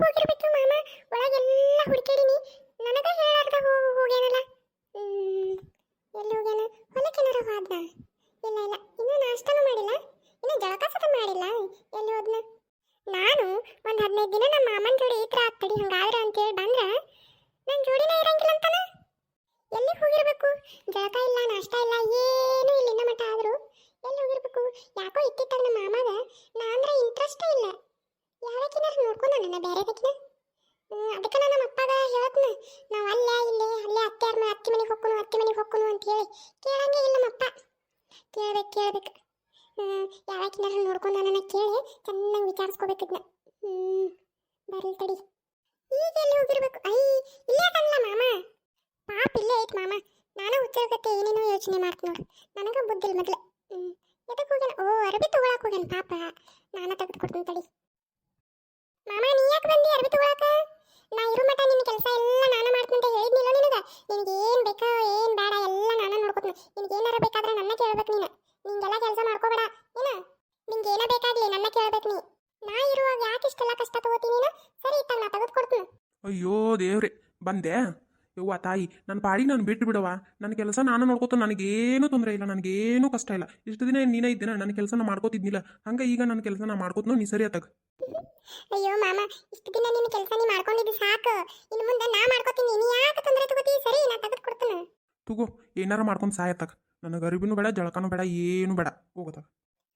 ಹೋಗಿರ್ಬೇಕು ಮಾಮ. ಒಳಗೆಲ್ಲ ಹುಡುಕಾಡಿನಿ ನನಗ ಹೇಳಾರ್ದ ಹೋಗು ಹೋಗ್ಯಾನಲ್ಲ. ಎಲ್ಲಿ ಹೋಗ್ಯಾನ? ಹೊಲಕ್ಕೇನಾರ ಹೋದ್ನ? ಇಲ್ಲ ಇಲ್ಲ. ಇನ್ನೂ ನಾಷ್ಟನೂ ಮಾಡಿಲ್ಲ. ಇನ್ನೂ ಜಳಕ ಸತ ಮಾಡಿಲ್ಲ. ಎಲ್ಲಿ ಹೋದ್ನ? ನಾನು ಒಂದು ಹದಿನೈದು ದಿನ ನಮ್ಮ ಮಾಮನ ಜೋಡಿ ಈತರ ಆಗ್ತಡಿ. ಹಂಗಾದ್ರೆ ಅಂತೇಳಿ ಬಂದ್ರೆ ನನ್ನ ಜೋಡಿನೇ ಇರಂಗಿಲ್ಲ ಅಂತಾನ ಎಲ್ಲಿ ಹೋಗಿರ್ಬೇಕು? ಜಳಕ ಇಲ್ಲ, ನಾಷ್ಟ ಇಲ್ಲ, ಏನೂ ಇಲ್ಲಿಂದ ಮಠ ಆದ್ರು ಎಲ್ಲಿ ಹೋಗಿರ್ಬೇಕು? ಯಾಕೋ ಇತ್ತಿತ್ತಾಗ ನಮ್ಮ ಮಾಮಾಗ ನಾ ಅಂದ್ರೆ ಇಂಟ್ರೆಸ್ಟೇ ಇಲ್ಲ ಯಾವಕ್ಕಿನಾರು ನನ್ನ ಬೇರೆದಕ್ಕಿನ ಅದಕ್ಕೆ ನಾನು ನಮ್ಮ ಅಪ್ಪಗ ಹೇಳತ್ನ. ನಾವು ಅಲ್ಲೇ, ಇಲ್ಲೇ, ಅಲ್ಲೇ ಅತ್ತೆಯಾರ ಮನೆ, ಅತ್ತಿ ಮನೆಗೆ ಹೋಗ್ಕೊನು ಅತ್ತಿ ಮನೆಗೆ ಹೋಗ್ಕೊನು ಅಂತ ಹೇಳಿ ಕೇಳಂಗೆ ಇಲ್ಲ ನಮ್ಮ ಅಪ್ಪ ಕೇಳ್ಬೇಕು. ಕೇಳ್ಬೇಕು ಯಾವಕ್ಕಿನಾರು ನೋಡ್ಕೊಂಡು ನನ್ನ ಕೇಳಿ ಚೆನ್ನಾಗಿ ವಿಚಾರಿಸ್ಕೋಬೇಕಿದ್ನ. ಹ್ಞೂ ಬರಲಿ ತಡಿ. ಈಗ ಎಲ್ಲಿ ಹೋಗಿರ್ಬೇಕು? ಐ, ಇಲ್ಲೇ ಕಣ್ಣ ಮಾಮ. ಪಾಪ ಇಲ್ಲೇ ಐತೆ ಮಾಮ. ನಾನು ಹುಚ್ಚಾಗತ್ತೆ ಏನೇನೋ ಯೋಚನೆ ಮಾಡ್ತೀನಿ ನೋಡು. ನನಗೆ ಬುದ್ಧಿಲ್ ಮೊದ್ಲು. ಎದಕ್ಕೆ ಹೋಗ್ಯಾನ? ಓ, ಅರಬಿ ತಗೊಳಕ್ಕೆ ಹೋಗ್ಯಾನ ಪಾಪ. ನಾನು ತೆಗೆದುಕೊಡ್ತೀನಿ ತಡಿ. ಅರಬಿ ತಗೊಳಕ? ನಾ ಇರೋ ಮಟ ನಿನ್ನ ಕೆಲಸ ಎಲ್ಲ ನಾನು ಮಾಡ್ತೀನಿ ಅಂತ ಹೇಳಿದ್ನಿಲ್ಲ ನಿನಗ? ನಿನಗೆ ಏನು ಬೇಕಾ ಏನು ಬೇಡ ಎಲ್ಲ ನಾನು ನೋಡ್ಕೊತೀನಿ. ನಿನಗೆ ಏನಾರ ಬೇಕಾದ್ರೆ ನನ್ನ ಕೇಳ್ಬೇಕು ನೀನು. ನಿಂಗೆಲ್ಲ ಕೆಲಸ ಮಾಡ್ಕೋಬೇಡ. ಏನ? ನಿಂಗೆ ಏನ ಬೇಕಾಗ್ಲಿ ನನ್ನ ಕೇಳ್ಬೇಕು ನೀ. ನಾ ಇರುವಾಗ ಯಾಕೆ ಇಷ್ಟೆಲ್ಲ ಕಷ್ಟ ತಗೋತೀನಿ ನೀನು? ಸರಿ ಇತ್ತಾಗ ನಾ ತೆಗೆದು ಕೊಡ್ತೀನಿ ಅಯ್ಯೋ ದೇವ್ರೆ, ಬಂದೆ? ಯವ್ವ ತಾಯಿ ನನ್ನ ಪಾಡಿ ನಾನು ಬಿಟ್ಟು ಬಿಡವ ನನ್ನ ಕೆಲಸ ನಾನು ನೋಡ್ಕೋತ ನನಗೇನು ತೊಂದರೆ ಇಲ್ಲ ನನಗೇನು ಕಷ್ಟ ಇಲ್ಲ. ಇಷ್ಟು ದಿನ ನೀನೇ ಇದ್ದೀನ ನನ್ನ ಕೆಲಸ ನಾ ಮಾಡ್ಕೋತಿದ್ನಿಲ್ಲ. ಹಂಗೆ ಈಗ ನನ್ನ ಕೆಲಸ ನಾ ಮಾಡ್ಕೋತ್ನೋ ನೀ ಸರಿ ಆತಾಗ. ಅಯ್ಯೋ ಮಾಮ ಇಷ್ಟು ದಿನ ನಿನ್ನ ಕೆಲಸ ನೀ ಮಾಡ್ಕೊಂಡಿದ್ದು ಸಾಕು. ಇನ್ನು ಮುಂದೆ ನಾ ಮಾಡ್ಕೋತೀನಿ. ನೀ ಯಾಕೆ ತೊಂದರೆ ತಗೋತಿ? ಸರಿ ನಾ ತೆಗೆದು ಕೊಡ್ತೀನಿ. ತಗೋ ಏನಾರ ಮಾಡ್ಕೊಂಡು ಸಾಯತ್ತಾಗ. ನನಗೆ ಅರಿವಿನೂ ಬೇಡ ಜಳಕನೂ ಬೇಡ ಏನು ಬೇಡ. ಹೋಗೋತಾಗ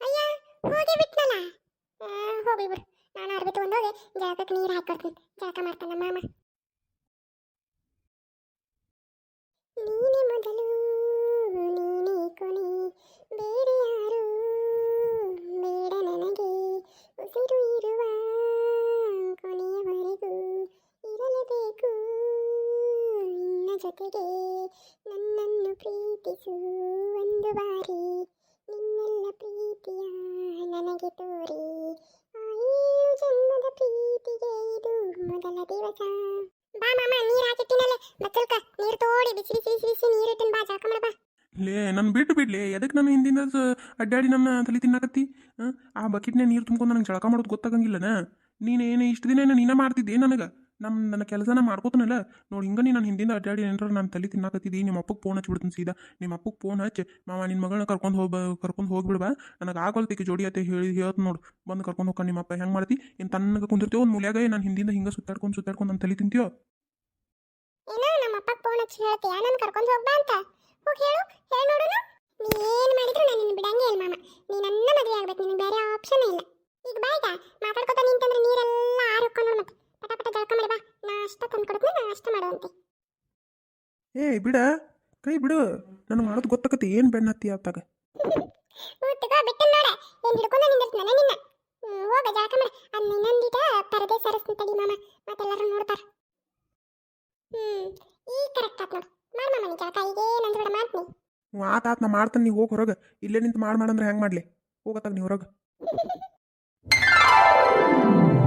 ಅಯ್ಯ ಹೋಗಿ ಬಿಟ್ನಲ್ಲ? ಹೋಗಿ ಬಿಡು. ನಾನು ಅರ್ಬಿ ತಗೊಂಡೋಗಿ ಜಳಕಕ್ಕೆ ನೀರು ಹಾಕ್ಕೊಡ್ತೀನಿ ಜಳಕ ಮಾಡ್ತಾನೆ ಮಾಮ. ನೀನೇ ಮೊದಲು, ನೀನೇ ಕೊನೆ. ಬೇರೆ ಯಾರು? ಬೇಡ ನನಗೆ. ಉಸಿರು ಇರುವ ಕೊನೆಯವರೆಗೂ ಇರಲೇಬೇಕು. ನಿನ್ನ ಜೊತೆಗೆ ನನ್ನನ್ನು ಪ್ರೀತಿಸು ಒಂದು ಬಾರಿ. ನಿನ್ನೆಲ್ಲ ಪ್ರೀತಿಯ ನನಗೆ ತೋರಿ. ಆ ಏಳು ಜನ್ಮದ ಪ್ರೀತಿಗೆ ಇದು ಮೊದಲ ದಿವಸ. ಬಾ ಮಾಮ ಹಾಕಿಟ್ಟಿನಲ್ಲೇ. ಬಚ್ಚಲ್ಕ ನೀರು ತೋಡಿ ಬಿಸಿ ಬಿಸಿ ಬಿಸಿ ಬಿಸಿ ನೀರು ಇಟ್ಟಿನ ಬಾ ಜಾಕ ಮಾಡ ಬಾ. ಲೇ ನನ್ನ ಬಿಟ್ಟು ಬಿಡ್ಲಿ ಎದಕ್ಕೆ ನಾನು ಹಿಂದಿಂದ ಅಡ್ಡಾಡಿ ನನ್ನ ತಲೆ ತಿನ್ನಾಕತ್ತಿ? ಆ? ಬಕೆಟ್ನೇ ನೀರು ತುಂಬ್ಕೊಂಡು ನನಗೆ ಜಳಕ ಮಾಡೋದು ಗೊತ್ತಾಗಂಗಿಲ್ಲನ? ನೀನೇನು ಇಷ್ಟು ದಿನ ನೀನ ಮಾಡ್ತಿದ್ದೆ ನನಗೆ? ನಮ್ಮ ನನ್ನ ಕೆಲಸನ ಮಾಡ್ಕೋತನಲ್ಲ? ನೋಡಿ ಹಿಂಗೆ ನೀ ನನ್ನ ಹಿಂದಿಂದ ಅಡ್ಡಾಡಿ ಏನಾರ ನಾನು ತಲೆ ತಿನ್ನಾಕತ್ತಿದ್ದಿ ನಿಮ್ಮ ಅಪ್ಪಗೆ ಫೋನ್ ಹಚ್ಬಿಡ್ತೀನಿ ಸೀದಾ. ನಿಮ್ಮ ಅಪ್ಪಗೆ ಫೋನ್ ಹಚ್ಚಿ, ಮಾವ ನಿನ್ನ ಮಗಳನ್ನ ಕರ್ಕೊಂಡು ಹೋಗ್ಬ ಕರ್ಕೊಂಡು ಹೋಗ್ಬಿಡ್ಬಾ. ನನಗೆ ಆಗೋಲ್ತಿಕ್ಕೆ ಜೋಡಿ ಅತ್ತೆ ಹೇಳಿ, ಹೇಳ್ತು ನೋಡು. ಬಂದು ಕರ್ಕೊಂಡು ಹೋಗ್ಕೊಂಡು ನಿಮ್ಮ ಅಪ್ಪ. ಹೆಂಗೆ ಮಾಡ್ತಿ? ಏನು ತನ್ನಗೆ ಕುಂದಿರ್ತೀವೋ ಒಂದು ಮೂಲ್ಯಾಗ ನಾನು ಹಿಂದಿಂದ ಹಿಂಗೆ ಸುತ್ತಾಡ್ಕೊಂಡು ಸುತ್ತಾಡ್ಕೊಂಡು ನನ್ನ ತಲೆ ತಿಂತೀಯೋ? ಅಪ್ಪಗೆ ಫೋನ್ ಹಚ್ಚಿ ಹೇಳ್ತೀಯ ನಾನು ಕರ್ಕೊಂಡು ಹೋಗ್ಬಾ ಅಂತ. ಹೋಗಿ ಹೇಳು ಹೇಳಿ ನೋಡೋಣ. ನೀ ಏನು ಮಾಡಿದ್ರು ನಾನು ನಿನ್ನ ಬಿಡಂಗೇ ಇಲ್ಲ ಮಾಮ. ನೀ ನನ್ನ ಮದುವೆ ಆಗ್ಬೇಕು ನಿನಗೆ ಬೇರೆ ಆಪ್ಷನ್ ಇಲ್ಲ. ಈಗ ಬಾ ಈಗ ಮಾತಾಡ್ಕೊತ ನಿಂತಂದ್ರೆ ನೀರೆಲ್ಲ ಆರುಕೊಂಡು ಮತ್ತೆ. ಪಟ ಪಟ ಜಳಕ ಮಾಡಿ ಬಾ. ನಾ ಅಷ್ಟ ತಂದು ಕೊಡ್ತೀನಿ ನಾ ಅಷ್ಟ ಮಾಡುವಂತೆ. ಏ ಬಿಡ. ಕೈ ಬಿಡು. ನನಗೆ ಮಾಡೋದು ಗೊತ್ತಾಗತ್ತೆ ಏನು ಬೆಣ್ಣತ್ತಿ ಹತ್ತಿ ಆತಾಗ. ಊಟಗ ಬಿಟ್ಟು ನೋಡ. ಹಿಡ್ಕೊಂಡ ಹಿಡ್ಕೊಂಡು ನಾನು ನಿನ್ನ. ಹೋಗ ಜಳಕ ಮಾಡ. ಅದು ನಿನ್ನಂದಿಟ ಪರದೆ ಸರಸ್ತೀನಿ ತಡಿ ಮಾಮ. ಮತ್ತೆಲ್ಲರೂ ನೋಡ್ತಾರೆ. ಹ್ಮ್ ಈಗ ಕರೆಕ್ಟ್ ಆತ್ ನೋಡು. ಮಾಡ್ ಮಾಮ ನೀ ಜಳಕ ಈಗ ಏನಂದ್ ಬಿಡ ಮಾಡ್ತೀನಿ ಆತ ಆತ ನಾ ಮಾಡ್ತಾನೆ. ನೀವು ಹೋಗಿ ಹೊರಗೆ. ಇಲ್ಲೇ ನಿಂತು ಮಾಡಿ ಮಾಡಂದ್ರೆ ಹೆಂಗೆ ಮಾಡಲಿ? ಹೋಗತ್ತಾಗ ನೀವು ಹೊರಗೆ.